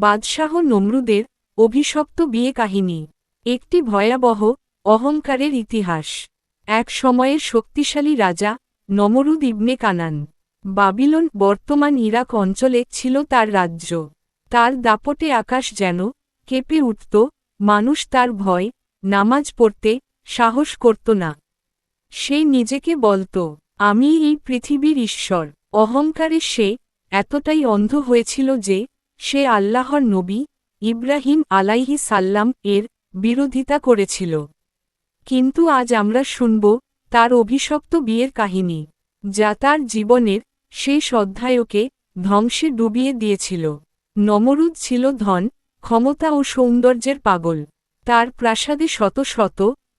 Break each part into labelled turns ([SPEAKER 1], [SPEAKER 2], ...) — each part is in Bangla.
[SPEAKER 1] বাদশাহ নমরুদের অভিশপ্ত বিয়ে কাহিনী। একটি ভয়াবহ, অহংকারের ইতিহাস। এক সময়ের শক্তিশালী রাজা নমরুদ ইবনে কানান, বাবিলন বর্তমান ইরাক অঞ্চলে ছিল তার রাজ্য। তার দাপটে আকাশ যেন কেঁপে উঠত, মানুষ তার ভয়, নামাজ পড়তে সাহস করত না। সে নিজেকে বলত, আমি এই পৃথিবীর ঈশ্বর। অহংকারে সে এতটাই অন্ধ হয়েছিল যে সে আল্লাহর নবী ইব্রাহিম আলাইহি সাল্লাম এর বিরোধিতা করেছিল। কিন্তু আজ আমরা শুনব তার অভিশপ্ত বিয়ের কাহিনী, যা তার জীবনের শেষ অধ্যায়কে ধ্বংসে ডুবিয়ে দিয়েছিল। নমরুদ ছিল ধন, ক্ষমতা ও সৌন্দর্যের পাগল। তার প্রাসাদে শত শত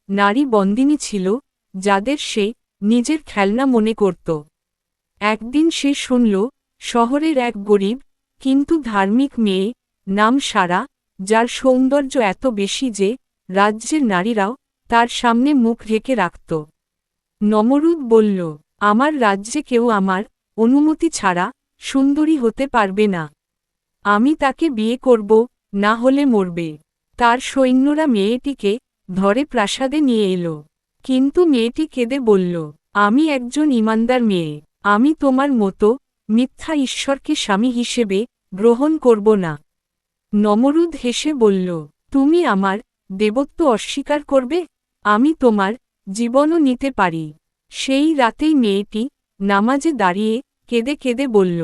[SPEAKER 1] নারী বন্দিনী ছিল, যাদের সে নিজের খেলনা মনে করত। একদিন সে শুনল, শহরের এক গরিব কিন্তু ধার্মিক মেয়ে, নাম সারা, যার সৌন্দর্য এত বেশি যে, রাজ্যের নারীরাও তার সামনে মুখ রেখে রাখত। নমরুদ বলল, আমার রাজ্যে কেউ আমার অনুমতি ছাড়া সুন্দরী হতে পারবে না। আমি তাকে বিয়ে করব, না হলে মরবে। তার সৈন্যরা মেয়েটিকে ধরে প্রাসাদে নিয়ে এলো। কিন্তু মেয়েটি কেঁদে বলল, আমি একজন ইমানদার মেয়ে। আমি তোমার মতো মিথ্যা ঈশ্বরকে স্বামী হিসেবে গ্রহণ করব না। নমরুদ হেসে বলল, তুমি আমার দেবত্ব অস্বীকার করবে? আমি তোমার জীবনও নিতে পারি। সেই রাতেই মেয়েটি নামাজে দাঁড়িয়ে কেঁদে কেঁদে বলল,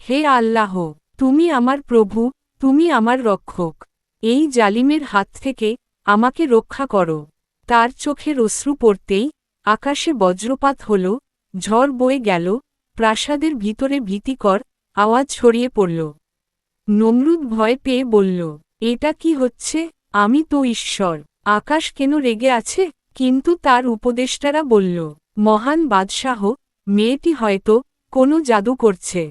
[SPEAKER 1] হে আল্লাহ, তুমি আমার প্রভু, তুমি আমার রক্ষক। এই জালিমের হাত থেকে আমাকে রক্ষা করো। তার চোখের অশ্রু পড়তেই আকাশে বজ্রপাত হল, ঝড় বয়ে গেল, প্রাসাদের ভিতরে ভীতিকর আওয়াজ ছড়িয়ে পড়ল। নমরুদ ভয় পেয়ে বলল, এটা কি হচ্ছে? আমি তো ঈশ্বর। আকাশ কেন রেগে আছে? কিন্তু তার উপদেষ্টারা বলল, মহান বাদশাহ, মেয়েটি হয়তো কোনো জাদু করছে।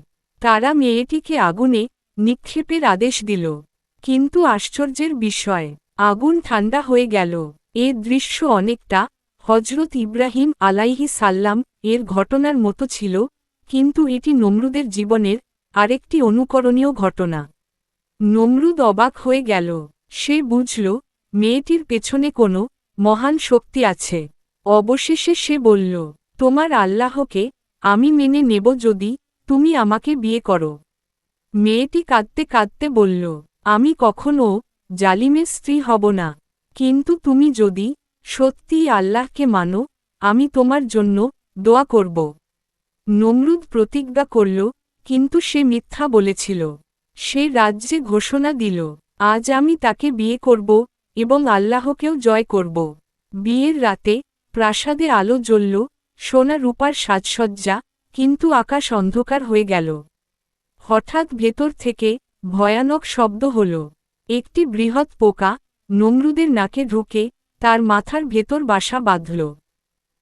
[SPEAKER 1] তারা মেয়েটিকে আগুনে নিক্ষেপের আদেশ দিল। কিন্তু আশ্চর্যের বিষয়, আগুন ঠান্ডা হয়ে গেল। এ দৃশ্য অনেকটা হজরত ইব্রাহিম আলাইহি সাল্লাম এর ঘটনার মতো ছিল, কিন্তু এটি নমরুদের জীবনের আরেকটি অনুকরণীয় ঘটনা। নমরুদ অবাক হয়ে গেল। সে বুঝল, মেয়েটির পেছনে কোনো মহান শক্তি আছে। অবশেষে সে বলল, তোমার আল্লাহকে আমি মেনে নেব যদি তুমি আমাকে বিয়ে করো। মেয়েটি কাঁদতে কাঁদতে বলল, আমি কখনও জালিমের স্ত্রী হব না। কিন্তু তুমি যদি সত্যিই আল্লাহকে মানো, আমি তোমার জন্য দোয়া করব। নমরুদ প্রতিজ্ঞা করল কিন্তু সে মিথ্যা বলেছিল। সে রাজ্যে ঘোষণা দিল, আজ আমি তাকে বিয়ে করব এবং আল্লাহকেও জয় করব। বিয়ের রাতে প্রাসাদে আলো জ্বলল, সোনা রূপার সাজসজ্জা, কিন্তু আকাশ অন্ধকার হয়ে গেল। হঠাৎ ভেতর থেকে ভয়ানক শব্দ হল। একটি বৃহৎ পোকা নমরুদের নাকে ঢুকে তার মাথার ভেতর বাসা বাঁধল।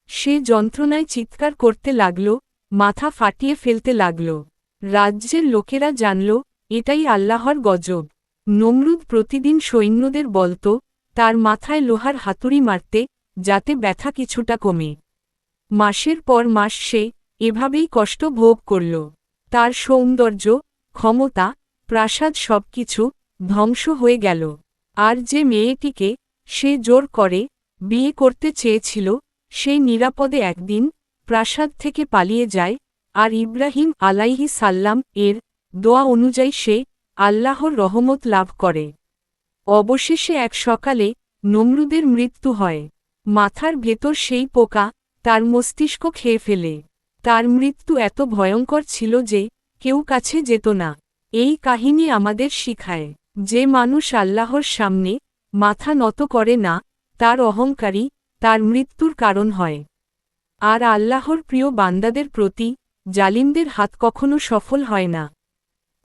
[SPEAKER 1] সে যন্ত্রণায় চিৎকার করতে লাগল, মাথা ফাটিয়ে ফেলতে লাগল। রাজ্যের লোকেরা জানল, এটাই আল্লাহর গজব। নমরুদ প্রতিদিন সৈন্যদের বলত, তার মাথায় লোহার হাতুড়ি মারতে, যাতে ব্যথা কিছুটা কমে। মাসের পর মাস সে এভাবেই কষ্ট ভোগ করল। তার সৌন্দর্য, ক্ষমতা, প্রাসাদ সবকিছু ধ্বংস হয়ে গেল। আর যে মেয়েটিকে সে জোর করে বিয়ে করতে চেয়েছিল সেই নিরাপদে একদিন প্রাসাদ থেকে পালিয়ে যায় আর ইব্রাহিম আলাইহি সাল্লাম এর দোয়া অনুযায়ী সে আল্লাহর রহমত লাভ করে। অবশেষে এক সকালে নমরুদের মৃত্যু হয়। মাথার ভেতর সেই পোকা তার মস্তিষ্ক খেয়ে ফেলে। তার মৃত্যু এত ভয়ঙ্কর ছিল যে কেউ কাছে যেত না। এই কাহিনী আমাদের শিখায় যে মানুষ আল্লাহর সামনে মাথা নত করে না, তার অহংকারী তার মৃত্যুর কারণ হয়। আর আল্লাহর প্রিয় বান্দাদের প্রতি জালিমদের হাত কখনো সফল হয় না।